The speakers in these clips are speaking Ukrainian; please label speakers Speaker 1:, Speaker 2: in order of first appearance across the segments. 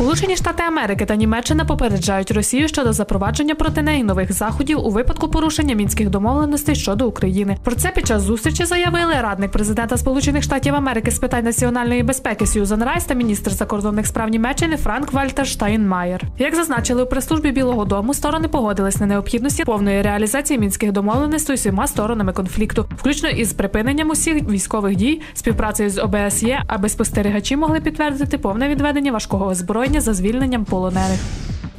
Speaker 1: Сполучені Штати Америки та Німеччина попереджають Росію щодо запровадження проти неї нових заходів у випадку порушення мінських домовленостей щодо України. Про це під час зустрічі заявили радник президента Сполучених Штатів Америки з питань національної безпеки Сьюзан Райс та міністр закордонних справ Німеччини Франк Вальтер Штайнмаєр. Як зазначили у прес-службі Білого Дому, сторони погодились на необхідності повної реалізації мінських домовленостей усіма сторонами конфлікту, включно із припиненням усіх військових дій, співпрацею з ОБСЄ, аби спостерігачі могли підтвердити повне відведення важкого озброєння за звільненням полонених.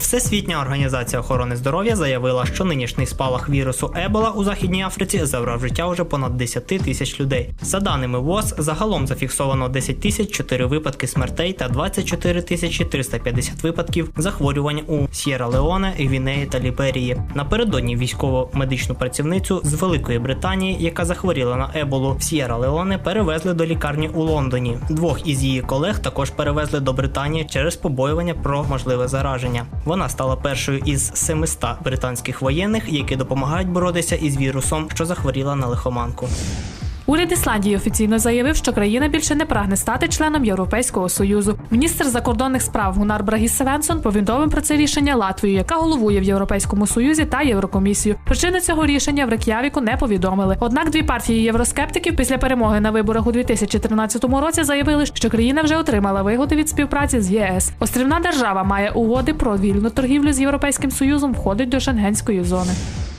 Speaker 2: Всесвітня організація охорони здоров'я заявила, що нинішній спалах вірусу Ебола у Західній Африці забрав життя уже понад 10 тисяч людей. За даними ВОЗ, загалом зафіксовано 10 тисяч 4 випадки смертей та 24 тисячі 350 випадків захворювань у С'єра Леоне, Гвінеї та Ліберії. Напередодні військово-медичну працівницю з Великої Британії, яка захворіла на Еболу в С'єра Леоне, перевезли до лікарні у Лондоні. Двох із її колег також перевезли до Британії через побоювання про можливе зараження. Вона стала першою із 700 британських воєнних, які допомагають боротися із вірусом, що захворіла на лихоманку.
Speaker 1: Уряд Ісландії офіційно заявив, що країна більше не прагне стати членом Європейського союзу. Міністр закордонних справ Гунар Брагіс Севенсон повідомив про це рішення Латвію, яка головує в Європейському Союзі та Єврокомісію. Причини цього рішення в Рек'явіку не повідомили. Однак дві партії євроскептиків після перемоги на виборах у 2013 році заявили, що країна вже отримала вигоди від співпраці з ЄС. Острівна держава має угоди про вільну торгівлю з Європейським Союзом, входить до Шенгенської зони.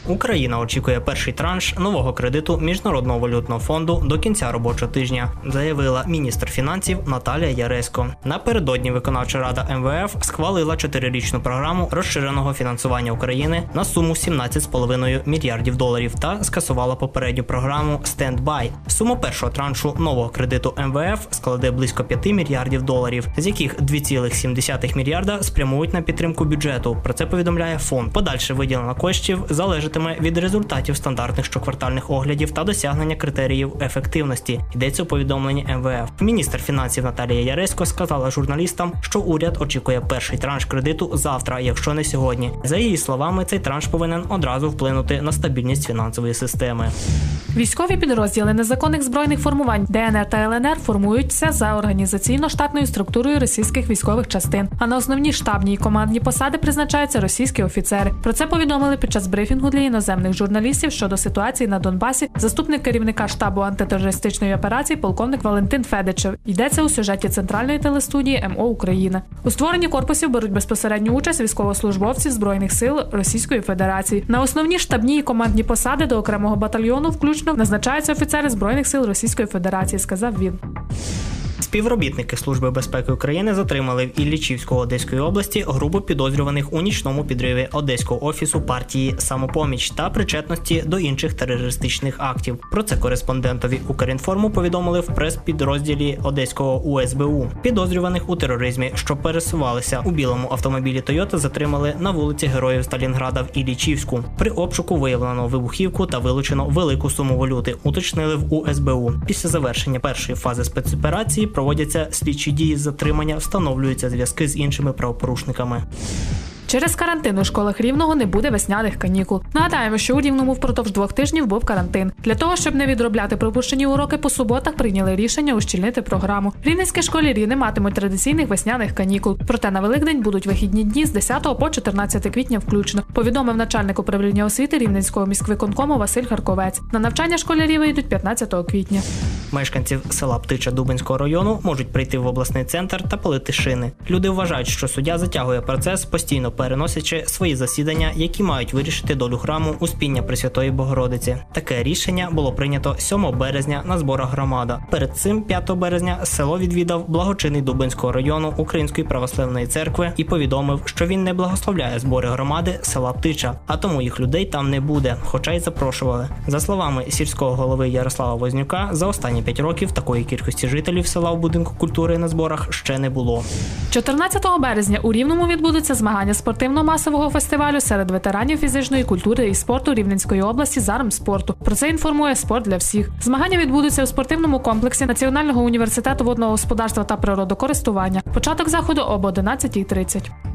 Speaker 2: Україна очікує перший транш нового кредиту міжнародного валютного фонду до кінця робочого тижня, заявила міністр фінансів Наталія Яресько. Напередодні виконавча рада МВФ схвалила чотирирічну програму розширеного фінансування України на суму 17,5 мільярдів доларів та скасувала попередню програму «Стендбай». Сума першого траншу нового кредиту МВФ складе близько 5 мільярдів доларів, з яких 2,7 мільярда спрямують на підтримку бюджету. Про це повідомляє фонд. Подальше виділення коштів залежить залежатиме від результатів стандартних щоквартальних оглядів та досягнення критеріїв ефективності. Йдеться у повідомленні МВФ. Міністр фінансів Наталія Яресько сказала журналістам, що уряд очікує перший транш кредиту завтра, якщо не сьогодні. За її словами, цей транш повинен одразу вплинути на стабільність фінансової системи.
Speaker 1: Військові підрозділи незаконних збройних формувань ДНР та ЛНР формуються за організаційно-штатною структурою російських військових частин. А на основні штабні і командні посади призначаються російські офіцери. Про це повідомили під час брифінгу для іноземних журналістів щодо ситуації на Донбасі. Заступник керівника штабу антитерористичної операції, полковник Валентин Федичев. Йдеться у сюжеті центральної телестудії МО України. У створенні корпусів беруть безпосередню участь військовослужбовці збройних сил Російської Федерації. На основні штабні і командні посади до окремого батальйону, включно назначаються офіцери збройних сил Російської Федерації, сказав він.
Speaker 2: Співробітники Служби безпеки України затримали в Іллічівську Одеської області групу підозрюваних у нічному підриві одеського офісу партії Самопоміч та причетності до інших терористичних актів. Про це кореспондентові Укрінформу повідомили в прес-підрозділі Одеського УСБУ. Підозрюваних у тероризмі, що пересувалися у білому автомобілі Тойота, затримали на вулиці Героїв Сталінграда в Іллічівську. При обшуку виявлено вибухівку та вилучено велику суму валюти. Уточнили в УСБУ. Після завершення першої фази спецоперації проводяться слідчі дії затримання, встановлюються зв'язки з іншими правопорушниками.
Speaker 1: Через карантин у школах рівного не буде весняних канікул. Нагадаємо, що у рівному впродовж двох тижнів був карантин. Для того, щоб не відробляти пропущені уроки по суботах, прийняли рішення ущільнити програму. Рівненські школярі не матимуть традиційних весняних канікул. Проте на Великдень будуть вихідні дні з 10 по 14 квітня включно. Повідомив начальник управління освіти Рівненського міськвиконкому Василь Харковець. На навчання школярі вийдуть 15 квітня.
Speaker 2: Мешканців села Птича Дубинського району можуть прийти в обласний центр та палити шини. Люди вважають, що суддя затягує процес, постійно переносячи свої засідання, які мають вирішити долю храму Успіння Пресвятої Богородиці. Таке рішення було прийнято 7 березня на зборах громада. Перед цим 5 березня село відвідав благочинний Дубинського району Української православної церкви і повідомив, що він не благословляє збори громади села Птича, а тому їх людей там не буде, хоча й запрошували. За словами сільського голови Ярослава Вознюка, за останні 5 років такої кількості жителів села в будинку культури на зборах ще не було.
Speaker 1: 14 березня у Рівному відбудуться змагання спортивно-масового фестивалю серед ветеранів фізичної культури і спорту Рівненської області «Зарм спорту. Про це інформує спорт для всіх. Змагання відбудуться у спортивному комплексі Національного університету водного господарства та природокористування. Початок заходу об 11.30.